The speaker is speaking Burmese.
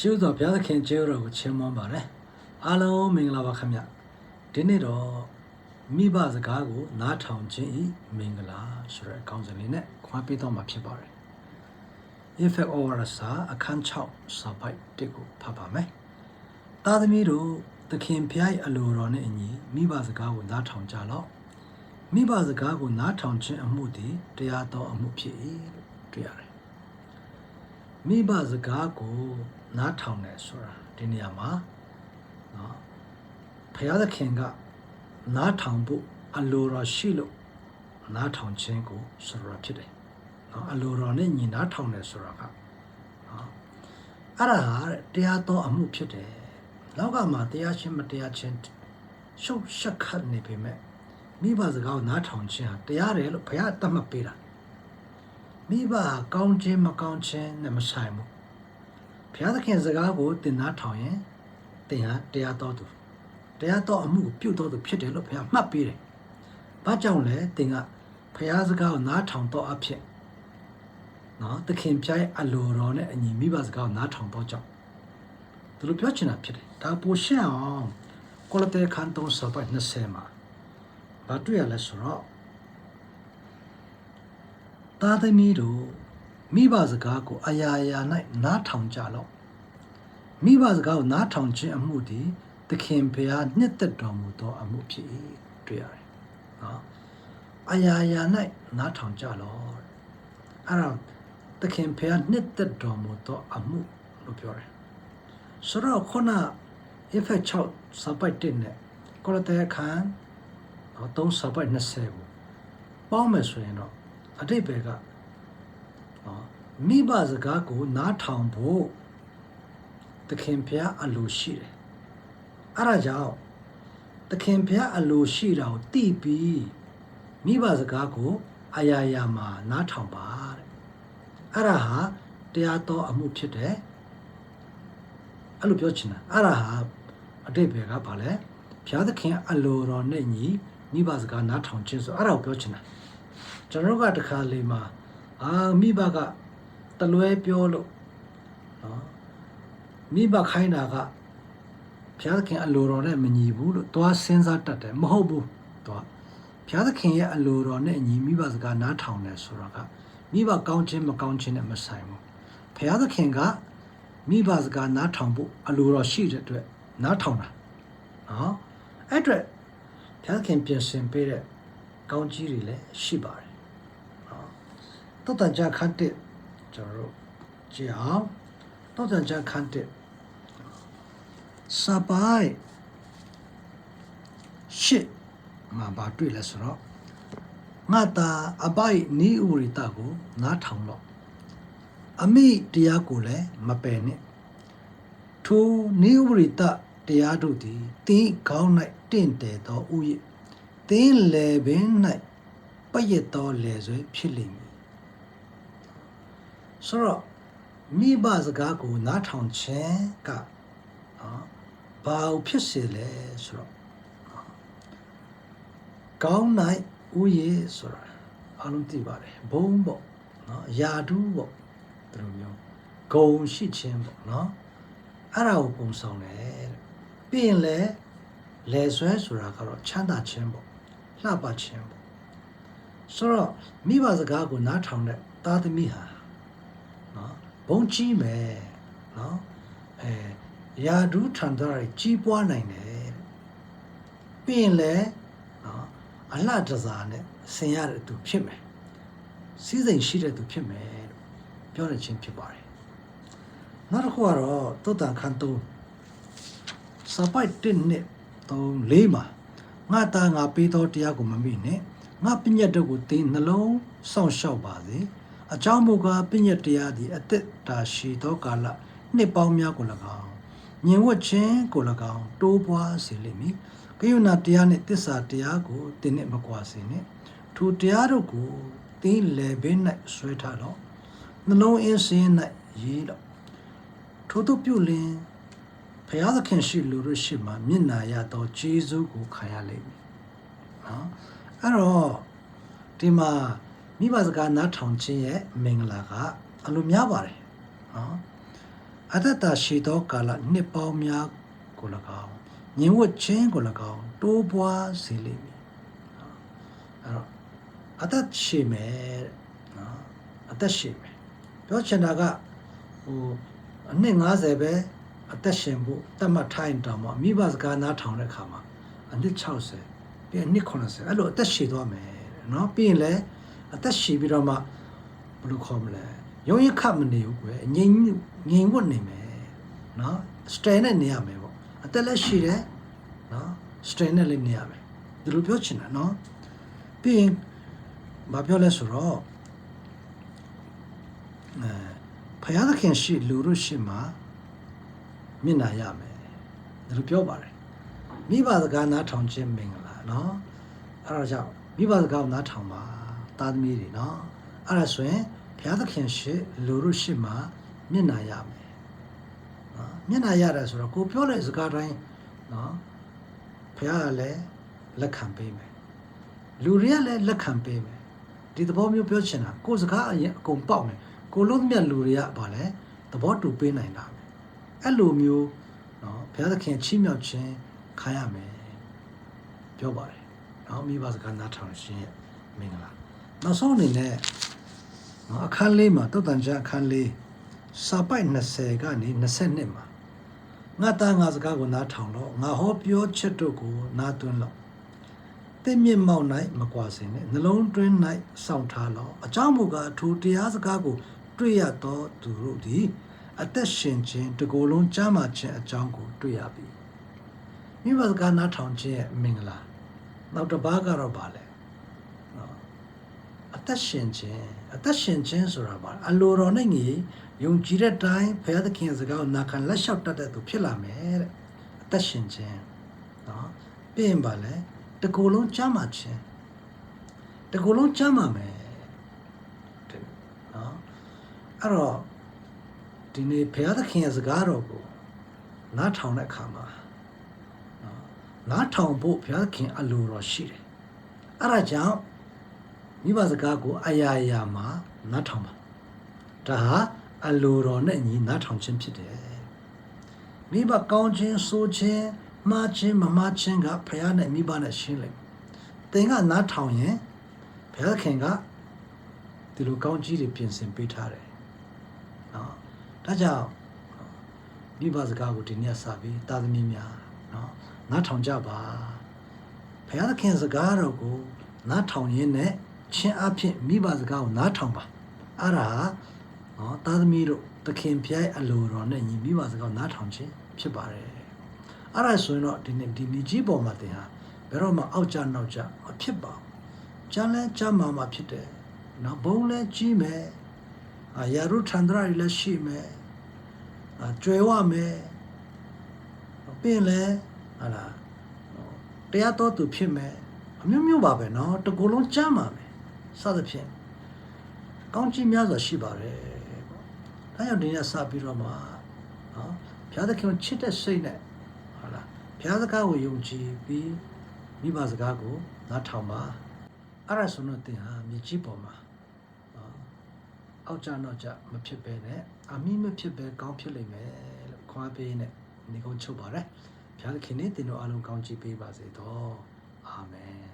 ရှုသောဘုရားသခင်ကျေးဇူးတော်ကိုချီးမွမ်းပါတယ်အားလုံးမင်္ဂလာပါခင်ဗျဒီနေ့တော့မိဘစကားကို နားထောင်ခြင်းဤမင်္ဂလာဆိုတဲ့အကောင်းစဉ်လေးနဲ့ခွာပေးတော့မှာဖြစ်ပါတယ် Effect over စာအခန်း6စာပိုက်တစ်ကိုဖတ်ပါမယ်သားသမီးတို့သခင်ဖျား၏အလိုတော်နဲ့အညီမိဘစကားကိုနားထောင်ကြလော့မိဘစကားကိုနားထောင်ခြင်းအမှုသည်တရားတော်အမှုဖြစ်၏လို့တွေ့ရတယ်မိဘစကားကို နားထောင်တယ်ဆိုတာဒီနေရာမှာနော်ဘုရားသခင်ကနားထောင်ဖို့အလိုတော်ရှိလို့နားထောင်ခြင်းကိုဆိုတာဖြစ်တယ်နော်အလိုတော်နဲ့ညီနားထောင်တယ်ဆိုတာကနော်အဲ့ဒါဟာတရားတော်အမှုဖြစ်တယ်လောကမှာတရားချင်းမတရားချင်းရှုပ်ရှက်ခတ်နေပေမဲ့မိဘစကားကိုနားထောင်ခြင်းဟာတရားတယ်လို့ဘုရားသတ်မှတ်ပေးတာမိဘကောင်းခြင်းမကောင်းခြင်းနဲ့မဆိုင်ဘူး ဘုရားသခင်စကားကိုသင်သားထောင်ရင်သင်ဟာတရားတော်သူတရားတော်အမှုကိုပြုတော်သူဖြစ်တယ်လို့ဘုရားမှတ်ပေးတယ်။ဘာကြောင့်လဲသင်ကဘုရားစကားကိုနားထောင်တော့အဖြစ်နော်သခင်ပြရဲ့အလိုတော်နဲ့အညီမိဘစကားကိုနားထောင်တော့ကြောင့်သူတို့ပြောချင်တာဖြစ်တယ်။ဒါပိုရှင်းအောင်ကိုလတဲခန်းတုံးစပိုက်20မှာဘာတွေ့ရလဲဆိုတော့သားသမီးတို့ မိဘစကားကိုအယားယာ၌နားထောင်ကြလော့မိဘစကားကိုနားထောင်ခြင်းအမှုသည်သခင်ဘုရားနှစ်သက်တော်မူသောအမှုဖြစ်၏တွေ့ရတယ်နော်အယားယာ၌နားထောင်ကြလော့အဲ့ဒါသခင်ဘုရားနှစ်သက်တော်မူသောအမှုလို့ပြောတယ်ဆိုတော့ခုန effect 6စပိုက်1နဲ့ကိုရတဲ့ခန်းတော့3စပိုက်20ကိုပေါင်းမယ်ဆိုရင်တော့အတိတ်ဘယ်ကနော် မိဘစကားကို နားထောင်ဖို့သခင်ဖျားအလိုရှိတယ်အဲ့ဒါကြောင့်သခင်ဖျားအလိုရှိတာကိုသိပြီးမိဘစကားကိုအယားယာမှာနားထောင်ပါတဲ့အဲ့ဒါဟာတရားတော်အမှုဖြစ်တယ်အဲ့လိုပြောချင်တာအဲ့ဒါဟာအတိတ်ဘယ်ကဘာလဲဘုရားသခင်အလိုတော်နဲ့ညီမိဘစကားနားထောင်ခြင်းဆိုအဲ့ဒါကိုပြောချင်တာကျွန်တော်တို့ကတခါလေမှာ အာမိဘကတလွဲပြောလို့နော်မိဘခိုင်းတာကဘုရားသခင်အလိုတော်နဲ့မညီဘူးလို့သွားစဉ်းစားတတ်တယ်မဟုတ်ဘူးသွားဘုရားသခင်ရဲ့အလိုတော်နဲ့ညီမိဘစကားနားထောင်တယ်ဆိုတာကမိဘကောင်းခြင်းမကောင်းခြင်းနဲ့မဆိုင်ဘူးဘုရားသခင်ကမိဘစကားနားထောင်ဖို့အလိုတော်ရှိတဲ့အတွက်နားထောင်တာနော်အဲ့အတွက်ဘုရားသခင်ပြင်ဆင်ပေးတဲ့ကောင်းကြီးတွေလည်းရှိပါတယ် တောတန်ကြခတ်တဲ့ကျွန်တော်တို့ကြည့်အောင်တောတန်ကြခတ်တဲ့စပိုင်ရှစ်မှာဘာတွေ့လဲဆိုတော့ငါတာအပိုင်နီးဥရိတကိုနားထောင်တော့အမိတရားကိုလည်းမပယ်နဲ့ထိုနီးဥရိတတရားတို့သည်တင်းကောင်း၌တင့်တယ်သောဥယျတင်းလေပင်၌ပည့်ရသောလေဆွဲဖြစ်လိမ့်မည် ဆိုတော့မိဘစကားကိုနားထောင်ခြင်းကနော်ဘာကိုဖြစ်စေလဲဆိုတော့နော်ကောင်းနိုင်ဥယေဆိုတာအလုံးသိပါတယ်ဘုံပေါ့နော်ယာဒူးပေါ့ဒီလိုမျိုးဂုံရှိခြင်းပေါ့နော်အဲ့ဒါကိုပုံဆောင်တယ်တဲ့ပြီးရင်လဲလဲဆွဲဆိုတာကတော့ချမ်းသာခြင်းပေါ့လှပခြင်းပေါ့ဆိုတော့မိဘစကားကိုနားထောင်တဲ့သားသမီးဟာ နော်ဘုံကြီးမယ်နော်အဲယာဒူးထန်တာကြီးပွားနိုင်တယ်တဲ့ပြီးရင်လည်းနော်အလှတစားနဲ့ဆင်ရတဲ့သူဖြစ်မယ်စီးစိမ်ရှိတဲ့သူဖြစ်မယ်လို့ပြောတဲ့ချင်းဖြစ်ပါတယ်နောက်တစ်ခုကတော့သုတ္တန်ခန်းတုံးစပိုက်တစ်နှစ်သုံးလေးမှာငါသားငါပေးသောတရားကိုမမိနဲ့ငါပညတ်တို့ကိုတင်းနှလုံးစောင့်ရှောက်ပါစေ အကြောင်းမူကားပညတ်တရားသည်အသက်တာရှည်သောကာလနှစ်ပေါင်းများကို၎င်းမြင်ဝတ်ခြင်းကို၎င်းတိုးပွားစေလိမ့်မည်။ကယုဏတရားနှင့်တစ္ဆာတရားကိုတင်းနှင့်မကွာစေနှင့်။ထိုတရားတို့ကိုတင်းလေပင်၌ဆွဲထားတော့နှလုံးအင်းစင်း၌ရေးတော့ထို့သို့ပြုလင်ဘုရားသခင်ရှိလူတို့ရှိမှမျက်နာရသောဂျေဇုကိုခံရလိမ့်မည်။နော်အဲ့တော့ဒီမှာ မိဘစကားနားထောင်ခြင်းရဲ့မင်္ဂလာကအလိုများပါတယ်နော်အတ္တတာရှိသောကာလနှစ်ပေါင်းများကို၎င်းညင်ဝတ်ခြင်းကို၎င်းတိုးပွားစေလိမ့်မည်အဲ့တော့အသက်ရှိမယ်တဲ့နော်အသက်ရှိမယ်ပြောချင်တာကဟိုအနှစ်90ပဲအသက်ရှင်ဖို့တတ်မှတ်ထိုင်တောင်မှမိဘစကားနားထောင်တဲ့အခါမှာအနှစ်60ပြီးအနှစ်80အဲ့လိုအသက်ရှိသွားမယ်တဲ့နော်ပြီးရင်လည်း အသက်ရှိပြီးတော့မှဘယ်လိုခေါ်မလဲရုံရင်ခတ်မနေဘူးကွယ်ငြိမ်ငြိမ်ဝတ်နေမယ်နော်စတန်နဲ့နေရမယ်ပေါ့အသက်လည်းရှိတယ်နော်စတန်နဲ့လည်းနေရမယ်ဒီလိုပြောချင်တာနော်ပြီးရင်ဘာပြောလဲဆိုတော့အဲဖယားသခင်ရှိလူတို့ရှိမှာမျက်နာရမယ်ဒါလိုပြောပါတယ်မိဘစကားနားထောင်ခြင်းမင်္ဂလာနော်အဲ့ဒါကြောင့်မိဘစကားကိုနားထောင်ပါ သားသမီးတွေနော်အဲ့ဒါဆိုရင်ဘုရားသခင်ရှိလူတို့ရှိမှာမျက်နာရမယ်နော်မျက်နာရတယ်ဆိုတော့ကိုပြောတဲ့စကားတိုင်းနော်ဘုရားကလည်းလက်ခံပေးမယ်လူတွေကလည်းလက်ခံပေးမယ်ဒီသဘောမျိုးပြောချင်တာကိုယ်စကားအရင်အကုန်ပေါက်မယ်ကိုလုံးမြတ်လူတွေကဗာလဲသဘောတူပေးနိုင်တာပဲအဲ့လိုမျိုးနော်ဘုရားသခင်ချီးမြှောက်ခြင်းခံရမယ်ပြောပါတယ်နော်မိဘစကားနားထောင်ရှင်ရဲ့မင်္ဂလာ နောက်ဆုံးအနေနဲ့နော်အခန်းလေးမှာတုတ်တန်ချအခန်းလေးစာပိုက်20ကနေ22မှာငါသားငါစကားကိုနားထောင်တော့ငါဟောပြောချက်တို့ကိုနားသွင်းတော့တင့်မြင့်မောက်၌မကွာစင်နဲ့နှလုံးတွင်း၌စောင့်ထားလောအကြောင်းမူကားထိုတရားစကားကိုတွေ့ရသောသူတို့သည်အသက်ရှင်ခြင်းတကိုယ်လုံးကြားမှခြင်းအကြောင်းကိုတွေ့ရပြီမိဘစကားနားထောင်ခြင်းရဲ့မင်္ဂလာနောက်တစ်ပါးကတော့ဗာလဲနော် အသက်ရှင်ခြင်းအသက်ရှင်ခြင်းဆိုတာဗာအလိုတော်နဲ့ညီယုံကြည်တဲ့တိုင်းဘုရားသခင်ရဲ့စကားကိုနာခံလက်လျှောက်တတ်တဲ့သူဖြစ်လာမယ်တဲ့အသက်ရှင်ခြင်းနော်ပြီးရင်ဗာလဲတကိုယ်လုံးကြားမှခြင်းတကိုယ်လုံးကြားမှမယ်တဲ့နော်အဲ့တော့ဒီနေ့ဘုရားသခင်ရဲ့စကားတော်ကိုနားထောင်တဲ့အခါမှာနော်နားထောင်ဖို့ဘုရားသခင်အလိုတော်ရှိတယ်။အဲ့ဒါကြောင့် မိဘစကားကိုအယားအယာမှာနားထောင်ပါ။ဒါဟာအလိုတော်နဲ့ညီနားထောင်ခြင်းဖြစ်တယ်။မိဘကောင်းခြင်းဆိုခြင်းမှားခြင်းမမှားခြင်းကဘုရားနဲ့မိဘနဲ့ရှင်းလိမ့်မယ်။သင်ကနားထောင်ရင်ဘုရားသခင်ကဒီလိုကောင်းကြီးတွေပြင်ဆင်ပေးထားတယ်နော်ဒါကြောင့်မိဘစကားကိုဒီနေ့စပြီးတာသမီများနော်နားထောင်ကြပါဘုရားသခင်စကားတော်ကိုနားထောင်ရင်းနဲ့ ခြင်းအဖြစ်မိဘစကားကိုနားထောင်ပါအဲ့ဒါနော်သားသမီးတို့သခင်ဖျားအလိုတော်နဲ့ညီမိဘစကားနားထောင်ခြင်းဖြစ်ပါတယ်အဲ့ဒါဆိုရင်တော့ဒီနေ့ဒီနေကြီးပေါ်မှာသင်ဟာဘယ်တော့မှအောက်ကျနောက်ကျမဖြစ်ပါဘူးကြမ်းလဲကြမ်းမာမှာဖြစ်တယ်နော်ဘုံလဲကြီးမယ်အာယာရုထန္ဒရာတွေလည်းရှိမယ်အာကျွဲဝမယ်ပင်လဲဟာလားတရားတော်သူဖြစ်မယ်အမျိုးမျိုးပါပဲနော်တကူလုံးကြမ်းပါပဲ စသဖြင့်ကောင်းကြီးများစွာရှိပါတယ်ပေါ့ဒါကြောင့်ဒီနေ့စပြီးတော့မှနော်ဘုရားသခင်ချစ်တဲ့စိတ်နဲ့ဟုတ်လားဘုရားစကားကိုယုံကြည်ပြီးမိဘစကားကိုနားထောင်ပါအဲ့ဒါဆိုတော့သင်ဟာမြေကြီးပေါ်မှာအောက်ကြတော့ကြမဖြစ်ပဲနဲ့အမိမဖြစ်ပဲကောင်းဖြစ်လိမ့်မယ်လို့ခွားပေးနဲ့ဒီကုန်းချုပ်ပါရယ်ဘုရားသခင်နဲ့သင်တို့အားလုံးကောင်းချီးပေးပါစေတော့အာမင်